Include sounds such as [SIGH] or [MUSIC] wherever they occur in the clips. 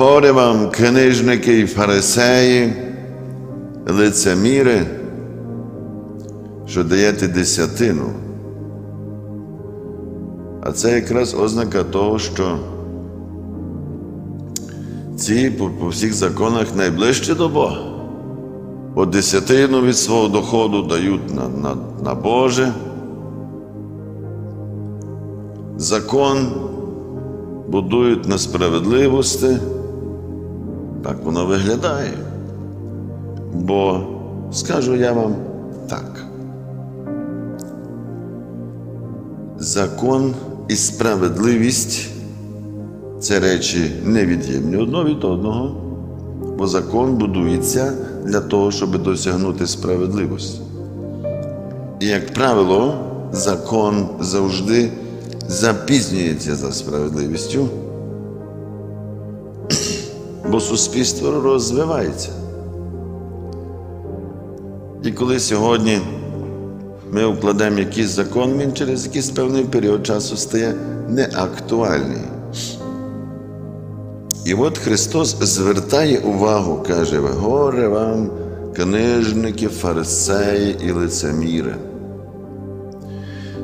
Горе вам, книжники і фарисеї, лицеміри, що даєте десятину. А це якраз ознака того, що ці по, по всіх законах найближче до Бога. Бо десятину від свого доходу дають на, на, на Боже. Закон будують на справедливості. Так воно виглядає. Бо скажу я вам так. Закон і справедливість це речі невід'ємні одно від одного, бо закон будується для того, щоб досягнути справедливості. І, як правило, закон завжди запізнюється за справедливістю, бо суспільство розвивається. І коли сьогодні ми укладемо якийсь закон, він через якийсь певний період часу стає неактуальний. І от Христос звертає увагу, каже, горе вам, книжники, фарисеї і лицеміри.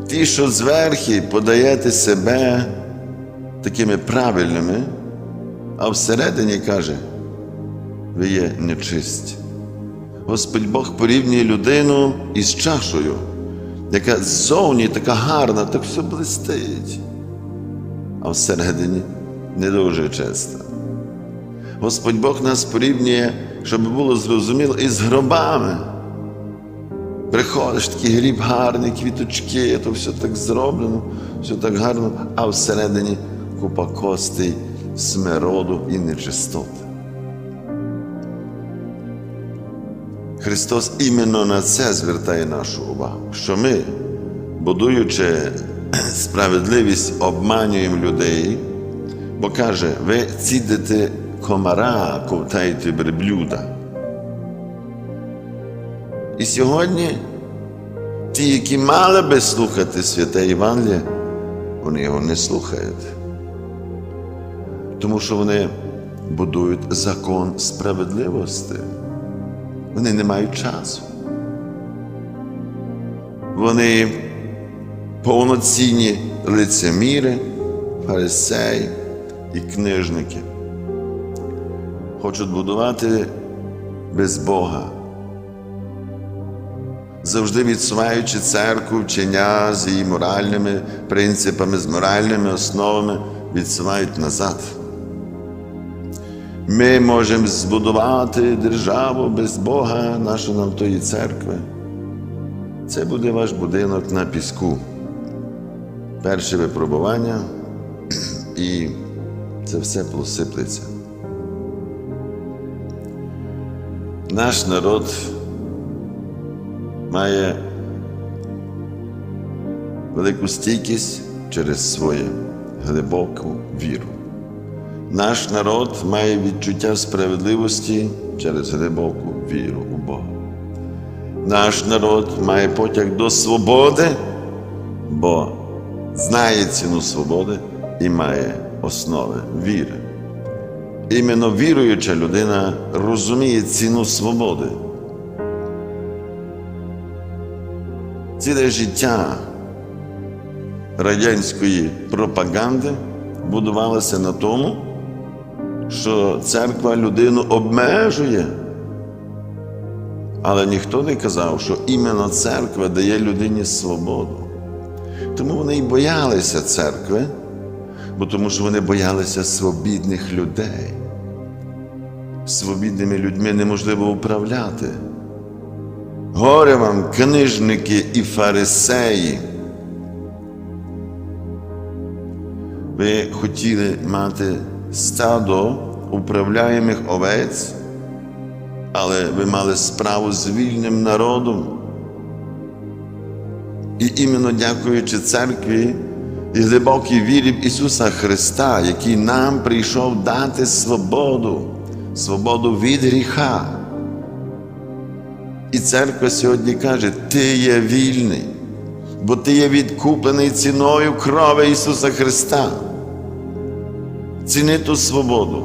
Ті, що зверхи подаєте себе такими правильними, а всередині каже, ви є нечисті. Господь Бог порівнює людину із чашою, яка ззовні така гарна, так все блистить, а всередині не дуже чиста. Господь Бог нас порівнює, щоб було зрозуміло, із гробами. Приходиш, такий гріб гарний, квіточки, то все так зроблено, все так гарно, а всередині купа костей, смироду і нечистоти. Христос іменно на це звертає нашу увагу, що ми, будуючи [CLEARS THROAT] справедливість, обманюємо людей, бо каже, ви цідите комара, ковтаєте верблюда. І сьогодні ті, які мали би слухати святе Євангеліє, вони його не слухають. Тому що вони будують закон справедливості. Вони не мають часу. Вони повноцінні лицеміри, фарисеї і книжники. Хочуть будувати без Бога, завжди відсуваючи церкву, вчення з її моральними принципами, з моральними основами, відсувають назад. Ми можемо збудувати державу без Бога, нашу нам тої церкви. Це буде ваш будинок на піску. Перше випробування, [CLEARS THROAT] і це все посиплеться. Наш народ має велику стійкість через свою глибоку віру. Наш народ має відчуття справедливості через глибоку віру у Бога. Наш народ має потяг до свободи, бо знає ціну свободи і має основи віри. Іменно віруюча людина розуміє ціну свободи. Ціле життя радянської пропаганди будувалося на тому, що церква людину обмежує. Але ніхто не казав, що іменно церква дає людині свободу. Тому вони й боялися церкви, бо тому що вони боялися свобідних людей. Свобідними людьми неможливо управляти. Горе вам, книжники і фарисеї. Ви хотіли мати стадо управляємих овець, але ви мали справу з вільним народом. І іменно дякуючи церкві і глибокій вірі в Ісуса Христа, який нам прийшов дати свободу, свободу від гріха. І церква сьогодні каже, ти є вільний, бо ти є відкуплений ціною крови Ісуса Христа. Ціни ту свободу.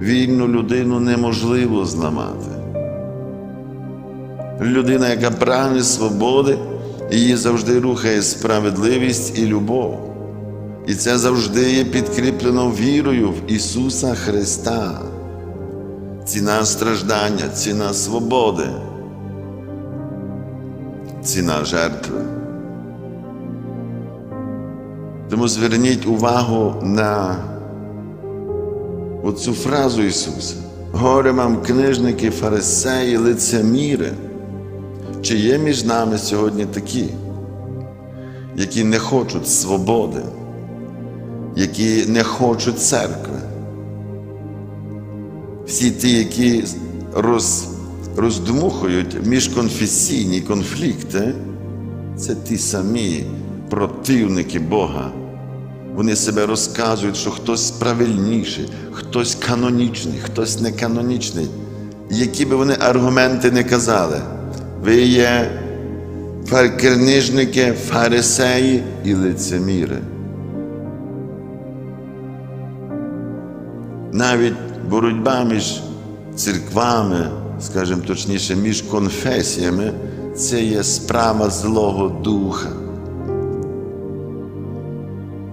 Вільну людину неможливо зламати. Людина, яка прагне свободи, її завжди рухає справедливість і любов. І це завжди є підкріплено вірою в Ісуса Христа. Ціна страждання, ціна свободи, ціна жертви. Тому зверніть увагу на оцю фразу Ісуса. Горе вам, книжники, фарисеї, лицеміри. Чи є між нами сьогодні такі, які не хочуть свободи, які не хочуть церкви? Всі ті, які роз, роздмухують міжконфесійні конфлікти, це ті самі противники Бога. Вони себе розказують, що хтось правильніший, хтось канонічний, хтось неканонічний. Які би вони аргументи не казали, ви є книжники, фарисеї і лицеміри. Навіть боротьба між церквами, скажімо точніше, між конфесіями, це є справа Злого Духа.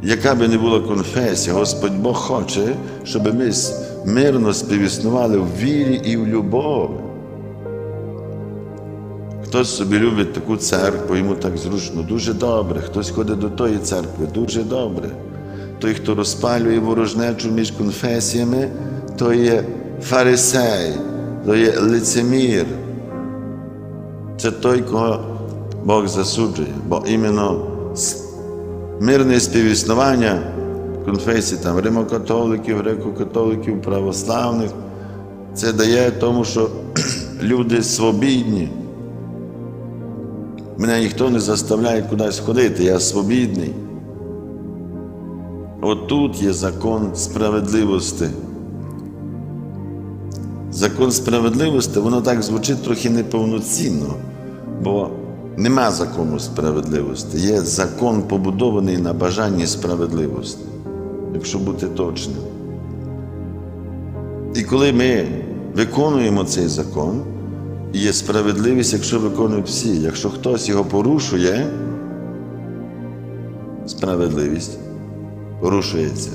Яка би не була конфесія, Господь Бог хоче, щоб ми мирно співіснували в вірі і в любові. Хтось собі любить таку церкву, йому так зручно, дуже добре. Хтось ходить до тої церкви, дуже добре. Той, хто розпалює ворожнечу між конфесіями, то є фарисей, то є лицемір. Це той, кого Бог засуджує, бо іменно мирне співіснування конфесій, там римокатоликів, греко-католиків, православних, це дає тому, що [CLEARS THROAT] люди свобідні. Мене ніхто не заставляє кудись ходити, я свобідний. Отут є закон справедливості. Закон справедливості, воно так звучить трохи неповноцінно, бо нема закону справедливості. Є закон, побудований на бажанні справедливості, якщо бути точним. І коли ми виконуємо цей закон, є справедливість, якщо виконують всі. Якщо хтось його порушує, справедливість порушується.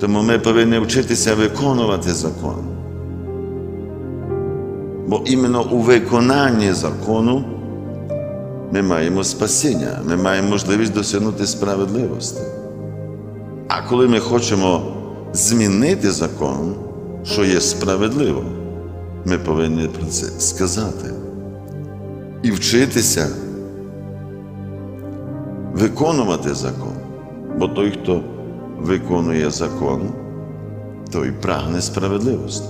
Тому ми повинні вчитися виконувати закон. Бо іменно у виконанні закону ми маємо спасіння, ми маємо можливість досягнути справедливості. А коли ми хочемо змінити закон, що є справедливо, ми повинні про це сказати і вчитися виконувати закон. Бо той, хто виконує закон, той прагне справедливості.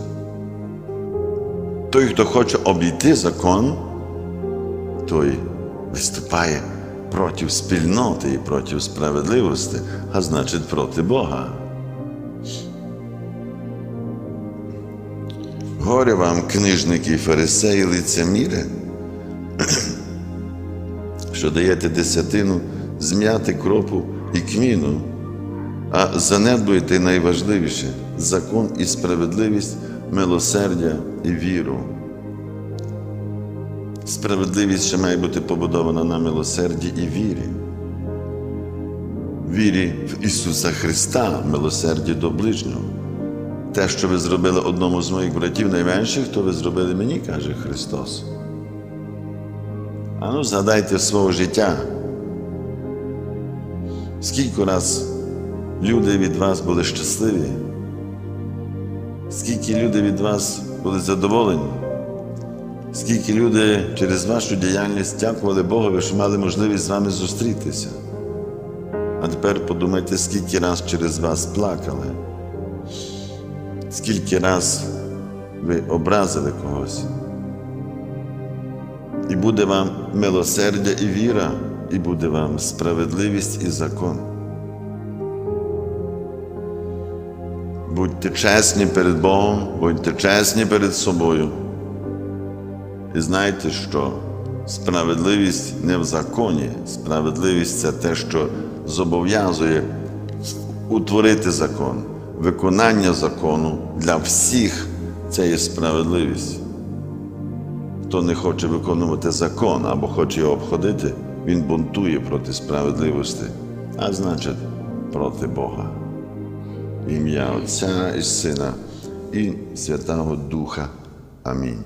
Той, хто хоче обійти закон, той виступає проти спільноти і проти справедливості, а значить проти Бога. Горе вам, книжники і фарисеї, лицеміри, [CLEARS THROAT] що даєте десятину зм'яти кропу і кміну, а занедбуєте найважливіше закон і справедливість, милосердя і віру. Справедливість ще має бути побудована на милосерді і вірі. Вірі в Ісуса Христа, милосерді до ближнього. Те, що ви зробили одному з моїх братів найменших, то ви зробили мені, каже Христос. А ну, згадайте свого життя. Скільки раз люди від вас були щасливі? Скільки люди від вас були задоволені? Скільки люди через вашу діяльність дякували Богові, що мали можливість з вами зустрітися? А тепер подумайте, скільки раз через вас плакали, скільки раз ви образили когось. І буде вам милосердя і віра, і буде вам справедливість і закон. Будьте чесні перед Богом, будьте чесні перед собою. І знайте, що справедливість не в законі, справедливість це те, що зобов'язує утворити закон, виконання закону для всіх це є справедливість. Хто не хоче виконувати закон або хоче його обходити, він бунтує проти справедливості, а значить проти Бога. Ім'я Отця і Сина і Святого Духа. Амінь.